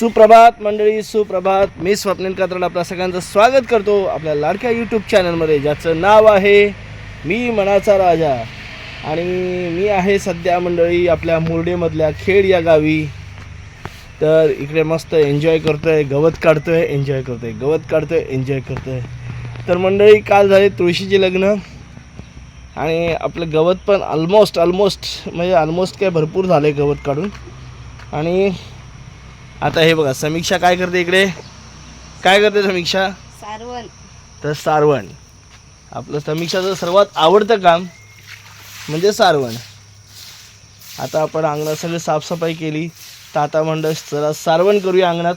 सुप्रभात मंडळी सुप्रभात. मी स्वप्नील कात्रड आपल्या सगळ्यांचं स्वागत करतो आपल्या लाडक्या यूट्यूब चॅनलमध्ये ज्याचं नाव आहे मी मनाचा राजा. आणि मी आहे सध्या मंडळी आपल्या मुरडेमधल्या खेड या गावी. तर इकडे मस्त एन्जॉय करतोय गवत काढतोय एन्जॉय करतोय गवत काढतोय एन्जॉय करतोय. तर मंडळी काल झाले तुळशीचे लग्न. आणि आपलं गवत पण ऑलमोस्ट ऑलमोस्ट म्हणजे ऑलमोस्ट काय भरपूर झालं आहे गवत काढून. आणि आता हे बघा समीक्षा काय करते इकडे? काय करते समीक्षा? सारवण. तर सारवण. आपलं समीक्षाचं सर्वात आवडतं काम म्हणजे सारवण. आता आपण अंगणात सगळी साफसफाई केली. तर आता म्हणलं चला सारवण करूया अंगणात.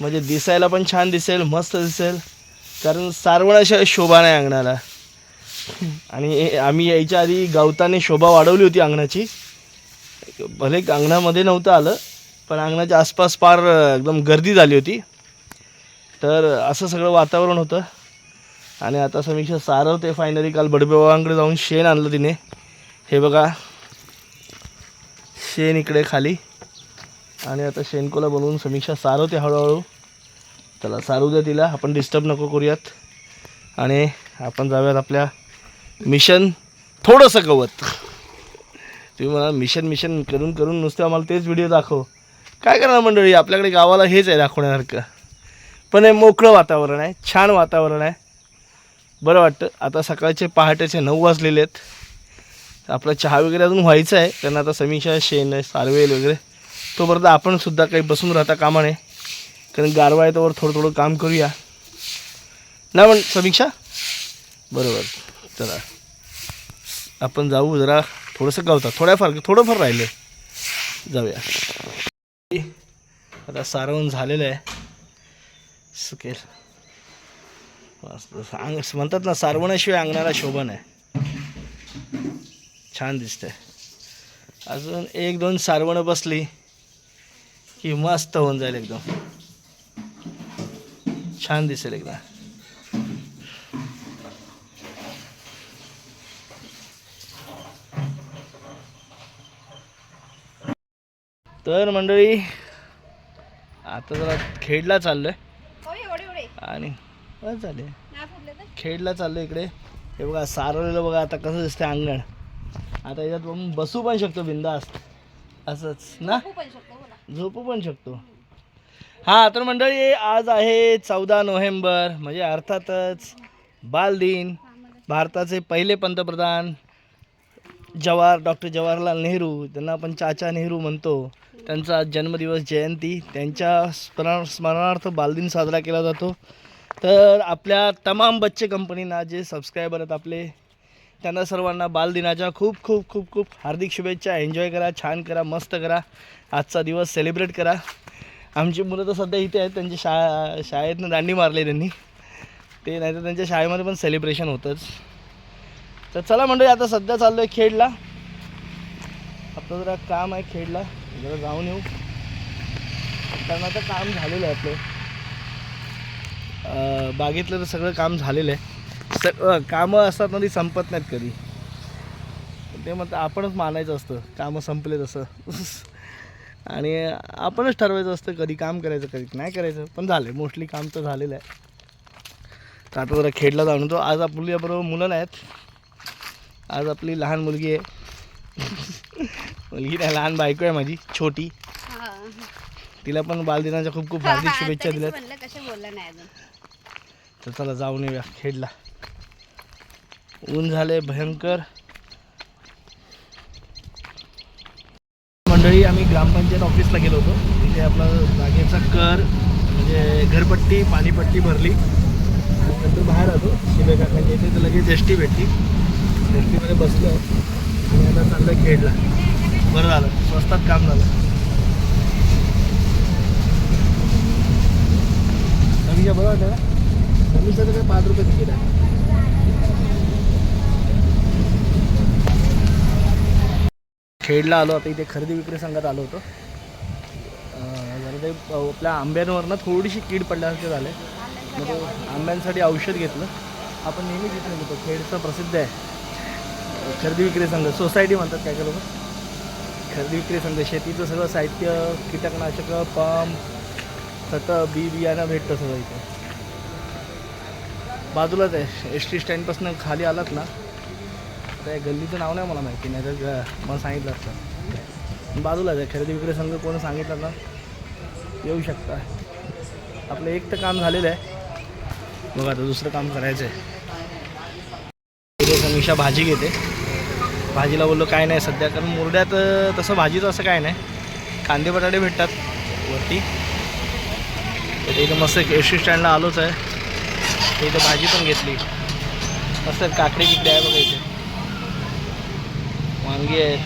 म्हणजे दिसायला पण छान दिसेल मस्त दिसेल. कारण सारवणाशिवाय शोभा नाही अंगणाला. आणि आम्ही यायच्या आधी गवताने शोभा वाढवली होती अंगणाची. भले अंगणामध्ये नव्हतं आलं पण अंगणाच्या आसपास फार एकदम गर्दी झाली होती. तर असं सगळं वातावरण होतं. आणि आता समीक्षा सारवते फायनली काल बडबेबाबांकडे जाऊन शेण आणलं तिने. हे बघा. शेण इकडे खाली. आणि आता शेणकोला बनवून समीक्षा सारवते हळूहळू. त्याला सारू द्या तिला. आपण डिस्टर्ब नको करूयात. आणि आपण जाऊयात आपल्या मिशन थोडंसं गवत. तुम्ही मला मिशन मिशन करून करून नुसतं आम्हाला तेच व्हिडिओ दाखव. काय करणार मंडळी? आपल्याकडे गावाला हेच आहे दाखवण्यासारखं. पण हे मोकळं वातावरण आहे छान वातावरण आहे. बरं वाटतं. आता सकाळचे पहाटेचे नऊ वाजलेले आहेत. आपला चहा वगैरे अजून व्हायचं आहे. कारण आता समीक्षा शेण आहे सारवेल वगैरे तोपर्यंत आपण सुद्धा काही बसून राहता कामा नये. कारण गारवा आहे थोडं थोडं काम करूया. ना म्हण समीक्षा? बरोबर. चला. आपण जाऊ जरा थोडंसं गावता. थोड्याफार थोडंफार राहिलं. जाऊया. आता सारवून झालेलं आहे. सुकेल. मस्त अंग म्हणतात ना सारवणाशिवाय अंगणाला शोभन आहे छान दिसतंय. अजून एक दोन सारवणं बसली की मस्त होऊन जाईल एकदम. छान दिसेल एकदा. तर मंडळी आता जरा खेडला चाललोय. आणि तर? खेडला चाललो इकडे. हे बघा सारवलेलं बघा आता कसं दिसतं अंगण. आता याच्यात आपण बसू पण शकतो बिंदास. असंच ना? खूप पण शकतो हो ना. झोपू पण शकतो. हां तर मंडळी आज आहे चौदा नोव्हेंबर म्हणजे अर्थातच बालदिन. भारताचे पहिले पंतप्रधान जवाहर डॉक्टर जवाहरलाल नेहरू त्यांना आपण चाचा नेहरू म्हणतो. त्यांचा जन्मदिवस जयंती. त्यांच्या स्मरण स्मरणार्थ बालदिन साजरा केला जातो. तर आपल्या तमाम बच्चे कंपनींना जे सबस्क्रायबर आहेत आपले त्यांना सर्वांना बालदिनाच्या खूप खूप खूप खूप हार्दिक शुभेच्छा. एन्जॉय करा छान करा मस्त करा. आजचा दिवस सेलिब्रेट करा. आमची मुलं तर सध्या इथे आहेत. त्यांची शा शाळेतनं दांडी मारली त्यांनी. ते नाही तर त्यांच्या शाळेमध्ये पण सेलिब्रेशन होतंच. तर चला मंडळी आता सध्या चाललो आहे खेडला. आपलं जरा काम आहे खेडला. जरा जाऊन येऊ. कारण आता काम झालेलं आहे आपलं. बागेतलं तर सगळं काम झालेलं आहे. सगळं कामं असतात ना ती संपत नाहीत कधी. ते म्हणतात आपणच मानायचं असतं. कामं संपले तसं. आणि आपणच ठरवायचं असतं कधी काम करायचं कधी नाही करायचं. पण झालं मोस्टली काम तर झालेलं आहे. तर आता जरा खेडला जाऊन तो आज आपल्याबरोबर मुलं नाहीत. आज आपली लहान मुलगी आहे. मुलगी नाही लहान बायको आहे माझी छोटी. हा. तिला पण बालदिनाच्या खूप खूप हार्दिक शुभेच्छा दिल्यात. तर चला जाऊन येऊया खेडला. ऊन झाले भयंकर. मंडळी आम्ही ग्रामपंचायत ऑफिसला गेलो होतो. तिथे आपला जागेचा कर म्हणजे घरपट्टी पाणीपट्टी भरली. नंतर बाहेर आलो. शिबे काकांच्या इथे तर लगेच एस टी भेटली. एस बसलो आणि आता चाललं खेडला. बरं झालं. स्वस्तात काम झालं. कमीच्या बरं वाटलं का समीक्षाचं काय पाच रुपये तिकीट आहे. खेडला आलो. आता इथे खरेदी विक्री संघात आलो होतो. जरा ते आपल्या आंब्यांवरनं थोडीशी कीड पडल्यासारखे झाले मग आंब्यांसाठी औषध घेतलं. आपण नेहमीच इथे घेतो खेडचं प्रसिद्ध आहे. खरेदी विक्री संघ सोसायटी म्हणतात काय काय लोक? खरेदी विक्री संघ शेतीचं सगळं साहित्य कीटकनाशकं पंप खतं बी बियाणं भेटतं सगळं इथे. बाजूलाच आहे एस टी स्टँडपासून खाली आलात ना त्या गल्लीचं नाव नाही मला माहिती नाही तर मला सांगितलं असतं. बाजूलाच आहे खरेदी विक्री संघ कोण सांगितलं ना येऊ शकता. आपलं एक तर काम झालेलं आहे. बघा आता दुसरं काम करायचं आहे भाजी घेते. भाजीला बोललो काय नाही सध्या कारण मुरड्यात तसं भाजीचं असं काय नाही. कांदे बटाटे भेटतात वरती. तर इथं मस्त एस टी स्टँडला आलोच आहे. इथं भाजी पण घेतली. मस्त काकडी किकडे आहे बघा इथे. वांगी आहेत.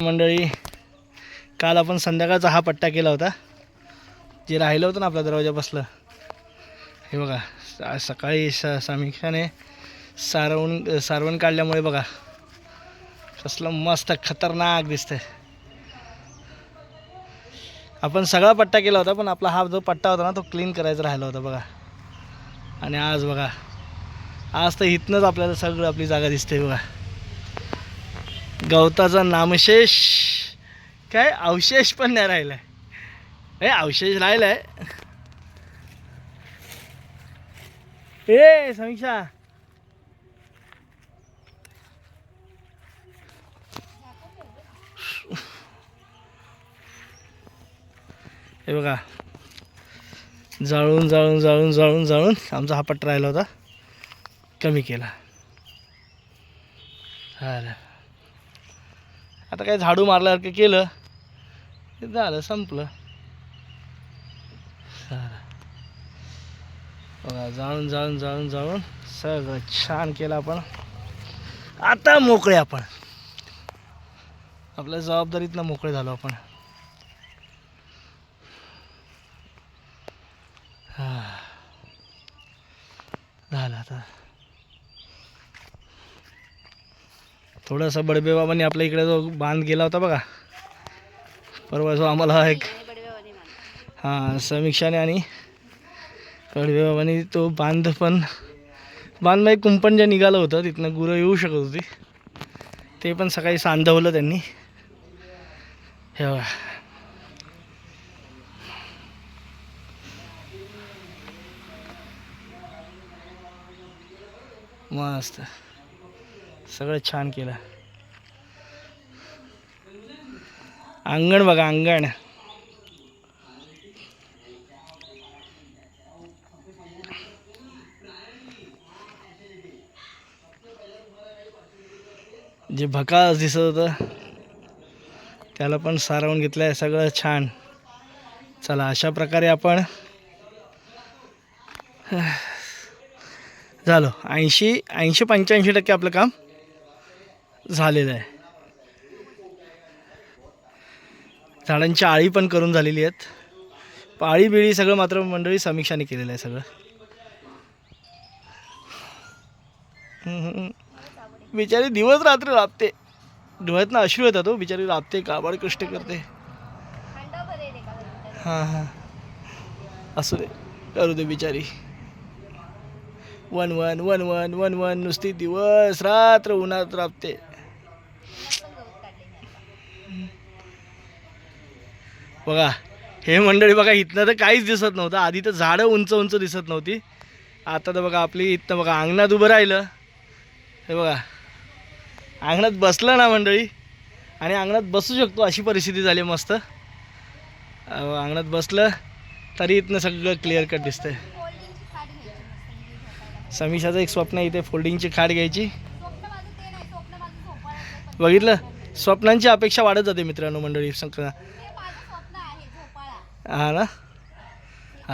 मंडळी काल आपण संध्याकाळचा हा पट्टा केला होता. जे राहिलं होतं ना आपल्या दरवाजापासलं. हे बघा सकाळी स समीक्षाने सारवून सारवण काढल्यामुळे बघा कसलं मस्त खतरनाक दिसतंय. आपण सगळा पट्टा केला होता पण आपला हा जो पट्टा होता ना तो क्लीन करायचा राहिला होता बघा. आणि आज बघा आज तर इथनंच आपल्याला सगळं आपली जागा दिसते बघा. गवताचा नामशेष काय अवशेष पण नाही राहिला आहे अवशेष राहिला आहे ए समीक्षा. हे बघा. जाळून जाळून जाळून जाळून जाळून आमचा हा पट्टा राहिला होता. कमी केला. झालं. आता काय झाडू मारल्यासारखं केलं. झालं संपलं. झालं. बघा जाळून जाळून जाळून जाळून सगळं छान केलं आपण. आता मोकळे आपण. आपल्या जबाबदारीतनं मोकळे झालो आपण. हा. झालं आता. थोडंसं बडबे बाबांनी आपल्या इकडे जो बांध गेला होता बघा. परवा जो आम्हाला एक. हां समीक्षाने आणि कडवे आणि तो बांध पण बांध एक कुंपण जे निघालं होतं तिथनं गुरं येऊ शकत होती. ते पण सकाळी सांधवलं त्यांनी. हे बघा. मस्त. सगळं छान केलं. अंगण बघा अंगण. जे भकास दिसत होतं त्याला पण सारवून घेतलं आहे सगळं छान. चला अशा प्रकारे आपण झालो. ऐंशी ऐंशी पंच्याऐंशी टक्के आपलं काम झालेलं आहे. झाडांची आळी पण करून झालेली आहेत. पाळी बिळी सगळं मात्र मंडळी समीक्षाने केलेलं आहे सगळं. बिचारी दिवस रात्र राबते. डोळ्यातनं अश्रू येतात हो बिचारी राबते काबाड कष्ट करते. हां हां. असू दे करू दे बिचारी. One one one one one one नुसती दिवस रात्र उन्हात राबते. बघा हे मंडळी बघा इथनं तर काहीच दिसत नव्हतं. आधी तर झाडं उंच उंच दिसत नव्हती. आता तर बघा आपली इथनं बघा अंगणात उभं राहिलं. हे बघा. अंगणात बसलं ना मंडळी. आणि अंगणात बसू शकतो अशी परिस्थिती झाली मस्त. अहो, अंगणात बसलं तरी इथनं सगळं क्लिअर कट दिसतंय. समीशाचं समीक्षाचं एक स्वप्न आहे इथे फोल्डिंगची खाट घ्यायची. बघितलं? स्वप्नांची अपेक्षा वाढत जाते मित्रांनो मंडळी. स्वप्न हा ना?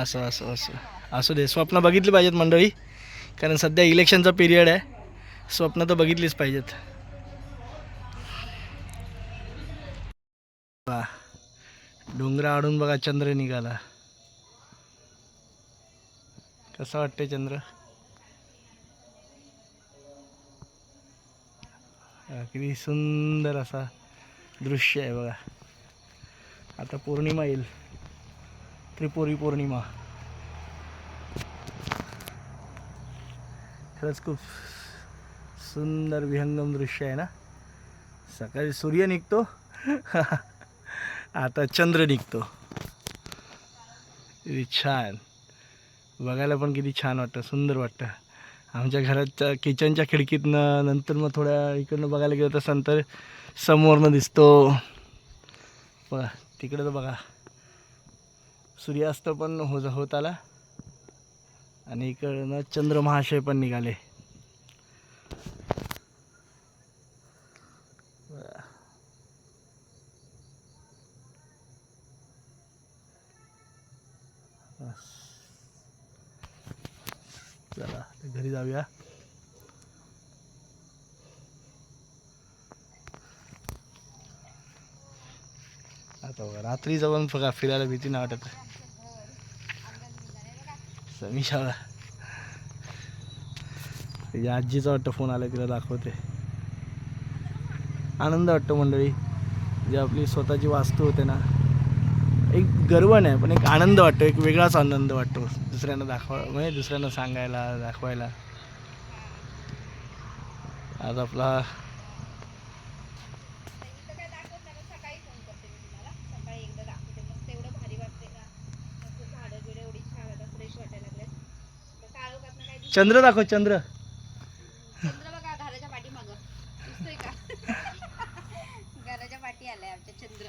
असं असं असं. असू दे स्वप्न बघितली पाहिजेत मंडळी. कारण सध्या इलेक्शनचा पिरियड आहे. स्वप्न तर बघितलीच पाहिजेत. डोंगरा आडून बघा चंद्र निघाला. कसं वाटते चंद्र? किती सुंदर असा दृश्य आहे बघा. आता पौर्णिमा येईल. त्रिपुरी पौर्णिमा. खरंच खूप सुंदर विहंगम दृश्य आहे ना? सकाळी सूर्य निघतो. आता चंद्र निघतो. किती छान. बघायला पण किती छान वाटतं सुंदर वाटतं. आमच्या घराच्या किचनच्या खिडकीतनं नंतर मग थोड्या इकडनं बघायला गेलं तर नंतर समोरनं दिसतो. बघा तिकडं तर बघा. सूर्यास्त पण हो होत आला. आणि इकडनं चंद्र महाशय पण निघाले बस. चला घरी जाऊया. आता रात्री जाऊन बघा फिरायला भीती ना वाटत. समीशाला या आजीचा वाटतं फोन आला तिला दाखवते. आनंद वाटतो मंडळी. जे आपली स्वतःची वास्तू होते ना एक गर्व नाही पण एक आनंद वाटतो एक वेगळाच आनंद वाटतो दुसऱ्यांना दाखवा म्हणजे दुसऱ्यांना सांगायला दाखवायला. आज आपला चंद्र दाखव चंद्र नाही पण सकाळी फोन करते मी तुम्हाला सकाळी एकदा दाखवते मस्त एवढं भारी वाटते ना मस्त झाडं बिडं एवढी छान आता फ्रेश वाटायला लागलेत तर काळोखातनं काय दिसत चंद्र दाखव चंद्र चंद्र बघा घराच्या पाठीमागं दिसतोय का घराच्या पाठी आलाय आमच्या चंद्र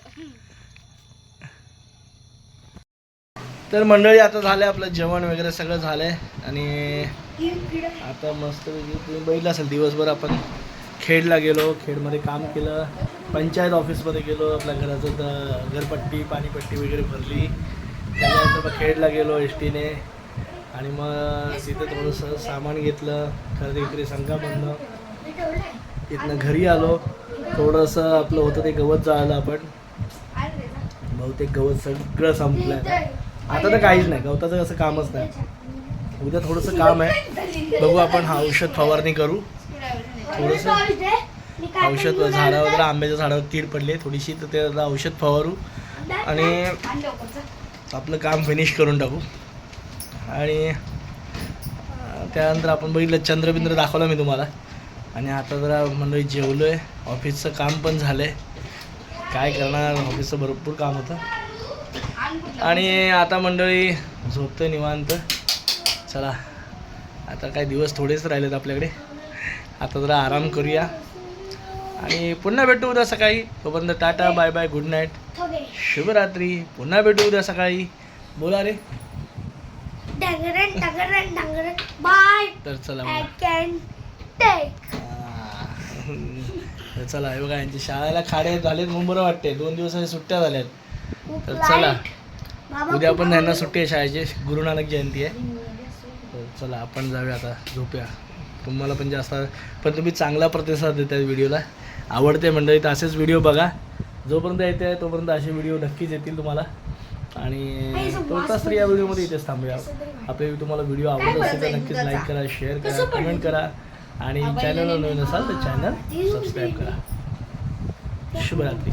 तर मंडळी आता झालं आपलं जेवण वगैरे सगळं झालंय. आणि आता मस्त तुम्ही बघितलं असेल दिवसभर आपण खेडला गेलो. खेडमध्ये काम केलं. पंचायत ऑफिसमध्ये गेलो. आपल्या घराचं तर घरपट्टी पाणीपट्टी वगैरे भरली. त्यानंतर मग खेडला गेलो एस टीने आणि मग तिथं थोडंसं सामान घेतलं. खरेदी विक्री संघामधनं. तिथनं घरी आलो. थोडंसं आपलं होतं ते गवत जाळलं आपण. बहुतेक गवत सगळं संपलं आहे आता तर काहीच नाही गवताचं असं कामच नाही. उद्या थोडंसं काम आहे. बघू आपण हा औषध फवारणी करू. थोडंसं. औषध झाडावर वगैरे आंब्याच्या झाडावर कीड पडली थोडीशी तर ते औषध फवारू. आणि आपलं काम फिनिश करून टाकू. आणि त्यानंतर आपण बघितलं चंद्रबिंद्र दाखवला मी तुम्हाला. आणि आता जरा मंडळी जेवलो आहे ऑफिसचं काम पण झालं आहे काय करणार? ऑफिसचं भरपूर काम होतं. आणि आता मंडळी झोपतोय निवांत. चला आता काय दिवस थोडेच राहिलेत आपल्याकडे. आता जरा आराम करूया. आणि पुन्हा भेटू उद्या सकाळी. तोपर्यंत tata bye bye good night. शुभरात्री. पुन्हा भेटू उद्या सकाळी. बोला रे. बाय. तर चला चला हे बघा यांची शाळेला खाडे झालेत म्हणून बरं वाटते दोन दिवसाच्या सुट्ट्या झाल्यात. तर चला. उद्या पण यांना सुट्टी आहे शाळेची. गुरु नानक जयंती आहे. तर चला आपण जाऊया आता झोपूया. तुम्हाला पण जास्त पण तुम्ही चांगला प्रतिसाद देताय व्हिडिओला. आवडते मंडळी तर असेच व्हिडिओ बघा. जोपर्यंत येते तोपर्यंत असे व्हिडिओ नक्कीच येतील तुम्हाला. आणि तोताच तर या व्हिडिओमध्ये इथेच थांबूया. आपले तुम्हाला व्हिडिओ आवडत असेल तर नक्कीच लाईक करा शेअर करा कमेंट करा. आणि चॅनलला नवीन असाल तर चॅनल सबस्क्राईब करा. शुभरात्री.